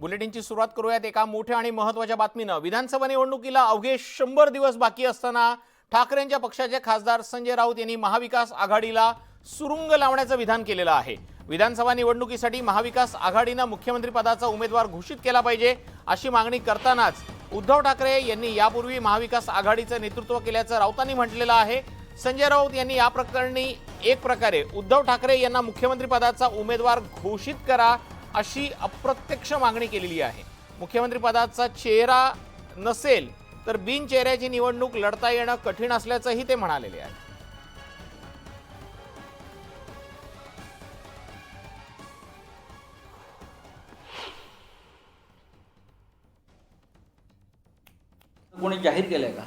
बुलेटिनची सुरुवात करूयात एका मोठ्या आणि महत्त्वाच्या बातमीनं. विधानसभा निवडणुकीला अवघे शंभर दिवस बाकी असताना ठाकरेंच्या पक्षाचे खासदार संजय राऊत यांनी महाविकास आघाडीला सुरुंग लावण्याचं विधान केलेलं आहे. विधानसभा निवडणुकीसाठी महाविकास आघाडीनं मुख्यमंत्री पदाचा उमेदवार घोषित केला पाहिजे अशी मागणी करतानाच उद्धव ठाकरे यांनी यापूर्वी महाविकास आघाडीचं नेतृत्व केल्याचं राऊतांनी म्हटलेलं आहे. संजय राऊत यांनी या प्रकरणी एक प्रकारे उद्धव ठाकरे यांना मुख्यमंत्री पदाचा उमेदवार घोषित करा अशी अप्रत्यक्ष मागणी केलेली आहे. मुख्यमंत्री पदाचा चेहरा नसेल तर बिनचेहऱ्याची निवडणूक लढता येणं कठीण असल्याचंही ते म्हणालेले आहे. कोणी जाहीर केलंय का?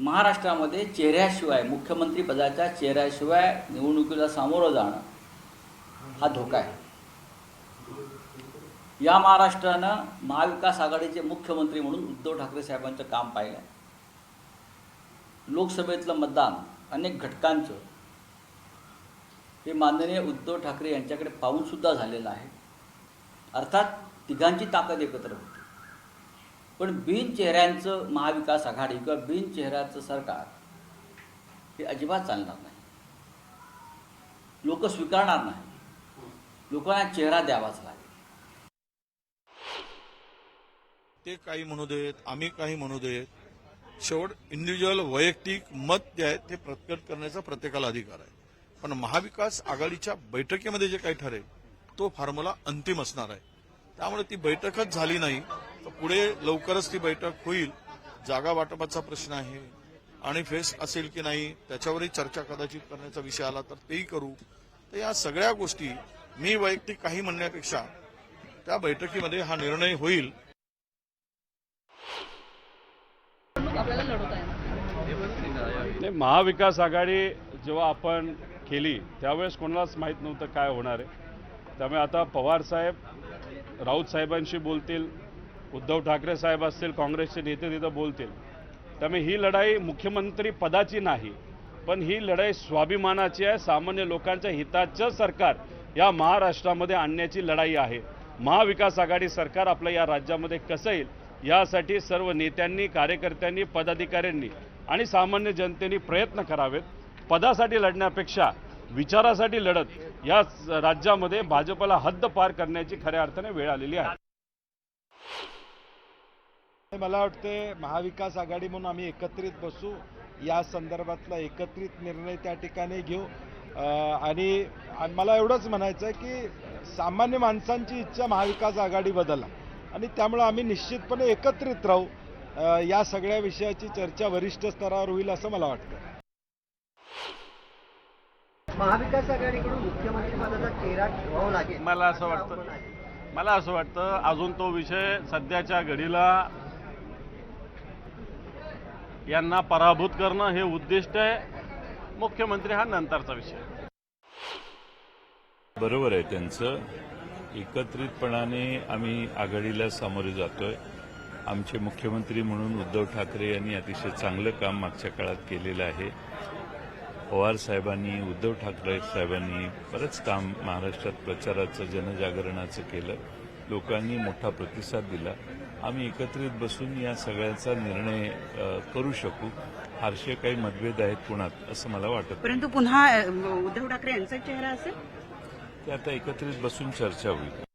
महाराष्ट्रामध्ये चेहऱ्याशिवाय मुख्यमंत्री पदाच्या चेहऱ्याशिवाय निवडणुकीला सामोरं जाणं हा धोका आहे. या महाराष्ट्रानं महाविकास आघाडीचे मुख्यमंत्री म्हणून उद्धव ठाकरे साहेबांचं काम पाहिलं. लोकसभेतलं मतदान अनेक घटकांचं हे माननीय उद्धव ठाकरे यांच्याकडे पाहूनसुद्धा झालेलं आहे. अर्थात तिघांची ताकद एकत्र होती. पण बिन चेहऱ्यांचं महाविकास आघाडी किंवा बिनचेहऱ्याचं सरकार हे अजिबात चालणार नाही. लोक स्वीकारणार नाही. लोकांना चेहरा द्यावाच लागेल. ते काही म्हणू देत आम्ही काही म्हणू देत शेवट इंडिव्हिज्युअल वैयक्तिक मत जे आहे ते प्रकट करण्याचा प्रत्येकाला अधिकार आहे. पण महाविकास आघाडीच्या बैठकीमध्ये जे काही ठरेल तो फॉर्म्युला अंतिम असणार आहे. त्यामुळे ती बैठकच झाली नाही तर पुढे लवकरच ती बैठक होईल. जागा वाटपाचा प्रश्न आहे. आणि फेस असेल की नाही त्याच्यावरही चर्चा कदाचित करण्याचा विषय आला तर तेही करू. तर या सगळ्या गोष्टी मी वैयक्तिक काही म्हणण्यापेक्षा त्या बैठकीमध्ये हा निर्णय होईल. आपल्याला लढवता येणार. नाही महाविकास आघाडी जेव्हा आपण केली त्यावेळेस कोणालाच माहीत नव्हतं काय होणार आहे. त्यामुळे आता पवार साहेब राऊत साहेबांशी बोलतील उद्धव ठाकरे साहेब असतील काँग्रेसचे नेते तिथं बोलतील. त्यामुळे ही लढाई मुख्यमंत्री पदाची नाही पण ही लढाई स्वाभिमानाची आहे सामान्य लोकांच्या हिताचं सरकार या महाराष्ट्रामध्ये आणण्याची लढाई आहे. महाविकास आघाडी सरकार आपलं या राज्यामध्ये कसं येईल? यासाठी सर्व नेत्यांनी कार्यकर्त्यांनी पदाधिकाऱ्यांनी आणि सामान्य जनतेने प्रयत्न करावेत. पदासाठी लढण्यापेक्षा विचारासाठी लढत या राज्यामध्ये भाजपला हद्द पार करण्याची खऱ्या अर्थाने वेळ आलेली आहे. मला वाटते महाविकास आघाडी म्हणून आम्ही एकत्रित बसू. या संदर्भातला एकत्रित निर्णय त्या ठिकाणी घेऊ. आणि आणि मला एवढंच म्हणायचं आहे की सामान्य माणसांची इच्छा महाविकास आघाडी बदला. आणि त्यामुळे आम्ही निश्चितपणे एकत्रित राहू. या सगळ्या विषयाची चर्चा वरिष्ठ स्तरावर होईल असं मला वाटतं. महाविकास आघाडीकडून मुख्यमंत्री पदाचा चेहरा ठेवावा लागेल. मला असं वाटतं मला असं वाटतं अजून तो विषय सध्याच्या घडीला यांना पराभूत करणं हे उद्दिष्ट आहे. मुख्यमंत्री हा नंतरचा विषय. बरोबर आहे त्यांचं एकत्रितपणाने आम्ही आघाडीला सामोरे जातोय. आमचे मुख्यमंत्री म्हणून उद्धव ठाकरे यांनी अतिशय चांगलं काम मागच्या काळात केलेलं आहे. पवार साहेबांनी उद्धव ठाकरे साहेबांनी बरंच काम महाराष्ट्रात प्रचाराचं जनजागरणाचं केलं. लोकांनी मोठा प्रतिसाद दिला. आम्ही एकत्रित बसून या सगळ्याचा निर्णय करू शकू. फारसे काही मतभेद आहेत कुणात असं मला वाटत. परंतु पुन्हा उद्धव ठाकरे यांचा चेहरा असेल ते आता एकत्रित बसून चर्चा होईल